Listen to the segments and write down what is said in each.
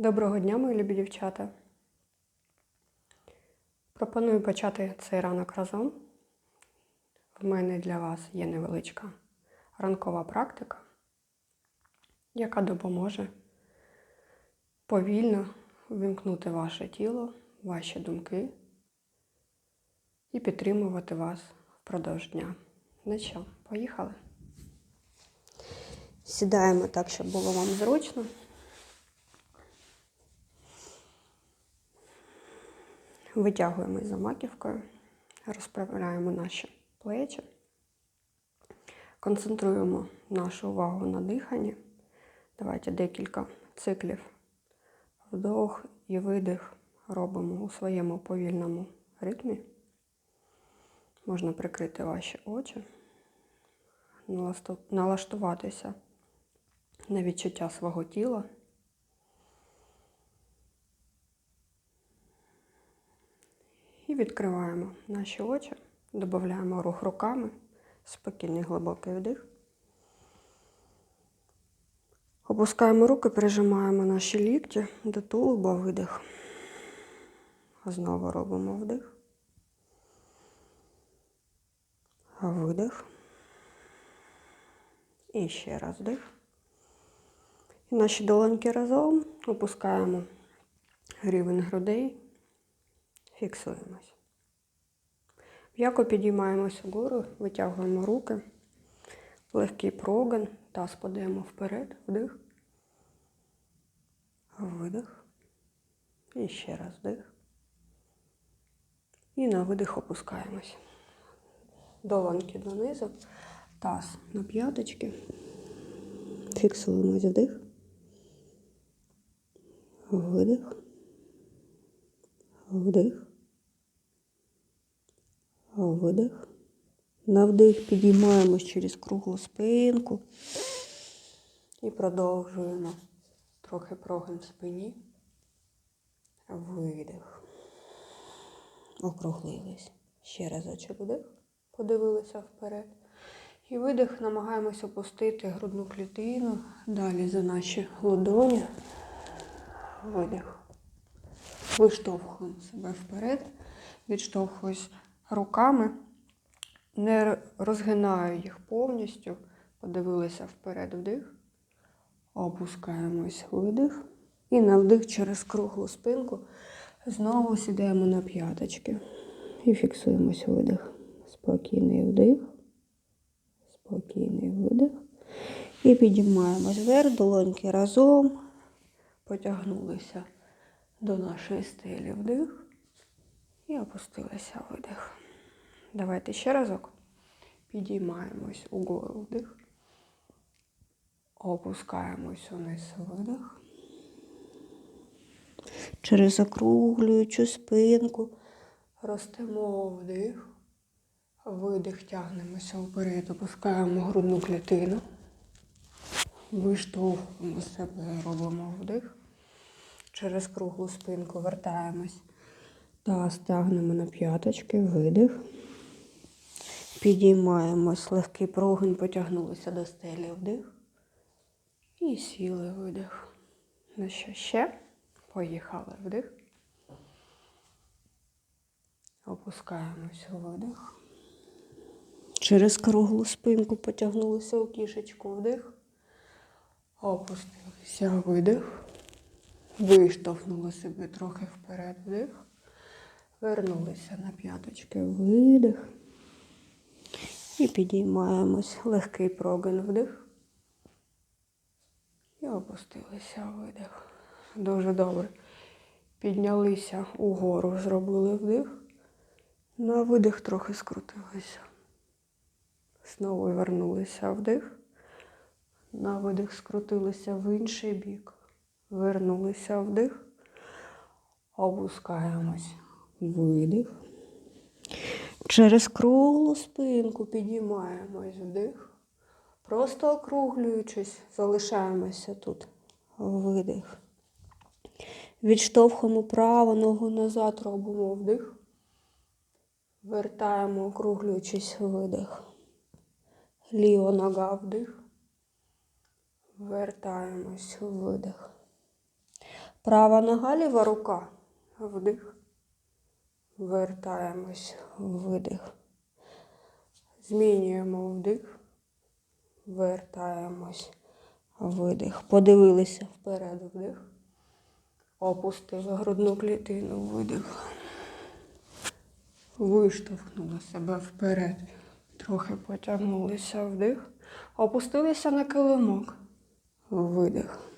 Доброго дня, мої любі дівчата. Пропоную почати цей ранок разом. В мене для вас є невеличка ранкова практика, яка допоможе повільно вимкнути ваше тіло, ваші думки і підтримувати вас впродовж дня. Ну що, поїхали? Сідаємо так, щоб було вам зручно. Витягуємось за маківкою, розправляємо наші плечі, концентруємо нашу увагу на диханні. Давайте декілька циклів вдох і видих робимо у своєму повільному ритмі. Можна прикрити ваші очі, налаштуватися на відчуття свого тіла. І відкриваємо наші очі, додаємо рух руками, спокійний глибокий вдих. Опускаємо руки, прижимаємо наші лікті до тулуба, видих. Знову робимо вдих. Видих. І ще раз вдих. І наші долоньки разом опускаємо рівень грудей фіксуємось. М'яко підіймаємося вгору, витягуємо руки, легкий прогин, таз подаємо вперед, вдих, видих. І ще раз вдих. І на видих опускаємось. Долоньки донизу, таз на п'яточки. Фіксуємось вдих. Видих. Вдих. Видих. На вдих підіймаємось через круглу спинку і продовжуємо трохи прогин в спині. Видих. Округлились. Ще разочок вдих. Подивилися вперед. І видих, намагаємось опустити грудну клітину. Далі за наші ладоні. Видих. Виштовхуємо себе вперед, відштовхуюсь руками, не розгинаю їх повністю, подивилися вперед вдих, опускаємось видих. І на вдих через круглу спинку знову сідаємо на п'яточки. І фіксуємось видих. Спокійний вдих, спокійний видих. І підіймаємось вверх, долоньки разом, потягнулися до нашої стелі вдих і опустилися видих. Давайте ще разок. Підіймаємось угору вдих. Опускаємось униз видих. Через округлюючу спинку ростемо вдих. Видих, тягнемося вперед, опускаємо грудну клітину. Виштовхуємо себе, робимо вдих через круглу спинку вертаємось та стягнемо на п'яточки, видих. Підіймаємось, легкий прогин, потягнулися до стелі вдих. І сіли видих. Ну що ще? Поїхали вдих. Опускаємось видих. Через круглу спинку потягнулися у кішечку вдих. Опустилися видих. Виштовхнули себе трохи вперед вдих. Вернулися на п'яточки видих. І підіймаємось. Легкий прогин вдих. І опустилися видих. Дуже добре. Піднялися угору, зробили вдих. На видих трохи скрутилися. Знову вернулися вдих. На видих скрутилися в інший бік. Вернулися вдих. Опускаємось. Видих. Через круглу спинку підіймаємось вдих. Просто округлюючись, залишаємося тут. Видих. Відштовхуємо праву ногу назад, робимо вдих. Вертаємо, округлюючись, видих. Ліва нога вдих. Вертаємось, видих. Права нога, ліва рука. Вдих. Вертаємось. Видих. Змінюємо вдих. Вертаємось. Видих. Подивилися вперед вдих. Опустили грудну клітину. Видих. Виштовхнули себе вперед. Трохи потягнулися вдих. Опустилися на килимок. Видих.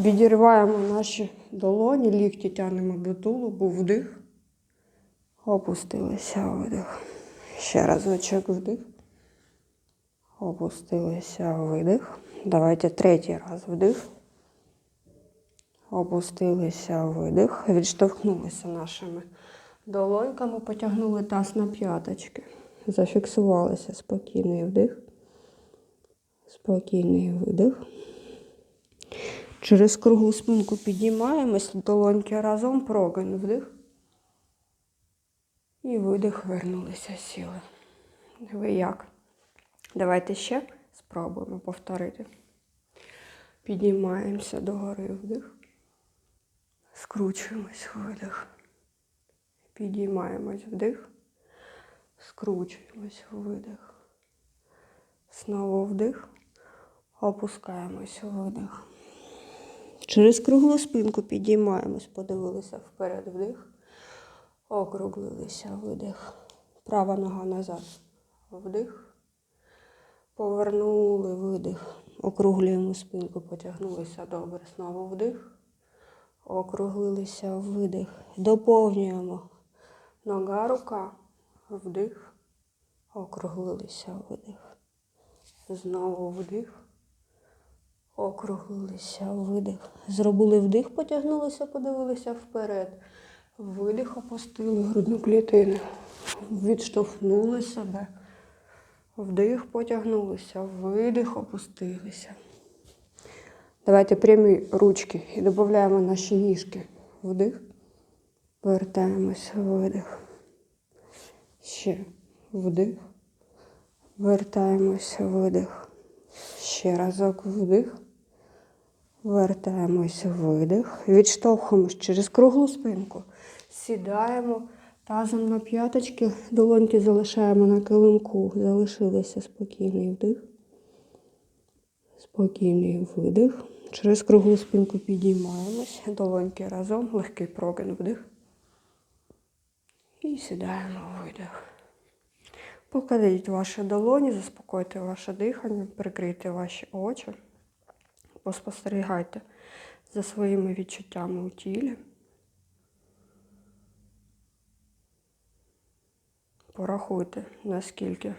Відірваємо наші долоні, лікті тягнемо до тулубу, вдих. Опустилися видих. Ще разочок вдих. Опустилися видих. Давайте третій раз вдих. Опустилися видих. Відштовхнулися нашими долоньками, потягнули таз на п'яточки. Зафіксувалися спокійний вдих. Спокійний видих. Через круглу спинку підіймаємось, долоньки разом, прогин вдих. І видих, вернулися, сіли. Ви як? Давайте ще спробуємо повторити. Піднімаємося догори вдих. Скручуємось видих. Підіймаємось вдих. Скручуємось видих. Знову вдих. Опускаємось видих. Через круглу спинку підіймаємось, подивилися вперед вдих. Округлилися видих. Права нога назад. Вдих. Повернули видих. Округлюємо спинку, потягнулися добре. Знову вдих. Округлилися видих. Доповнюємо. Нога, рука. Вдих. Округлилися видих. Знову вдих. Округлилися, видих. Зробили вдих, потягнулися, подивилися вперед. Видих, опустили грудну клітину. Відштовхнули себе. Вдих, потягнулися, видих, опустилися. Давайте прямі ручки і додаємо наші ніжки. Вдих. Вертаємось, видих. Ще вдих. Вертаємось, видих. Ще разок вдих. Вертаємось, видих. Відштовхуємось через круглу спинку. Сідаємо тазом на п'яточки, долоньки залишаємо на килимку. Залишилися спокійний вдих. Спокійний видих. Через круглу спинку підіймаємось. Долоньки разом, легкий прогин вдих. І сідаємо видих. Покладіть ваші долоні, заспокойте ваше дихання, прикрийте ваші очі. Поспостерігайте за своїми відчуттями у тілі. Порахуйте, наскільки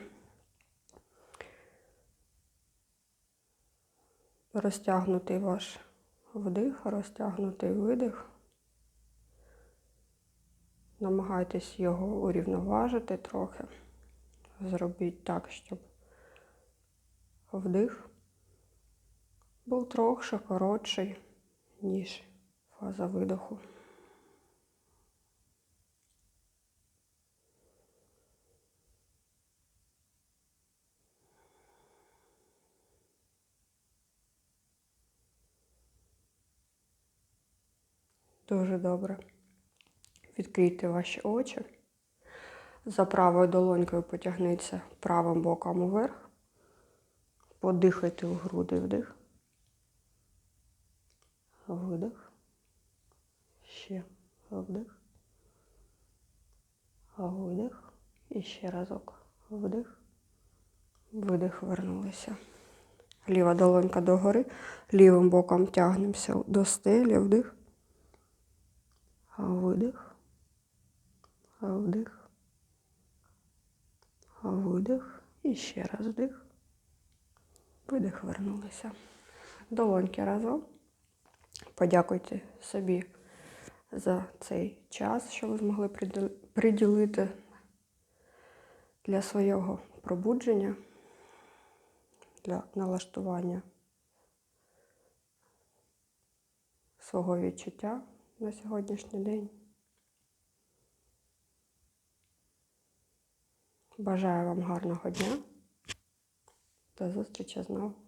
розтягнутий ваш вдих, розтягнутий видих. Намагайтесь його урівноважити трохи. Зробіть так, щоб вдих був трохи коротший, ніж фаза видоху. Дуже добре. Відкрийте ваші очі. За правою долонькою потягніться правим боком вверх. Подихайте в груди вдих. Видих. Ще вдих. Видих. І ще разок. Вдих. Видих, вернулися. Ліва долонька догори. Лівим боком тягнемося до стелі. Вдих. Видих. Вдих. Видих. І ще раз вдих. Видих, вернулися. Долоньки разом. Подякуйте собі за цей час, що ви змогли приділити для свого пробудження, для налаштування свого відчуття на сьогоднішній день. Бажаю вам гарного дня. До зустрічі знову.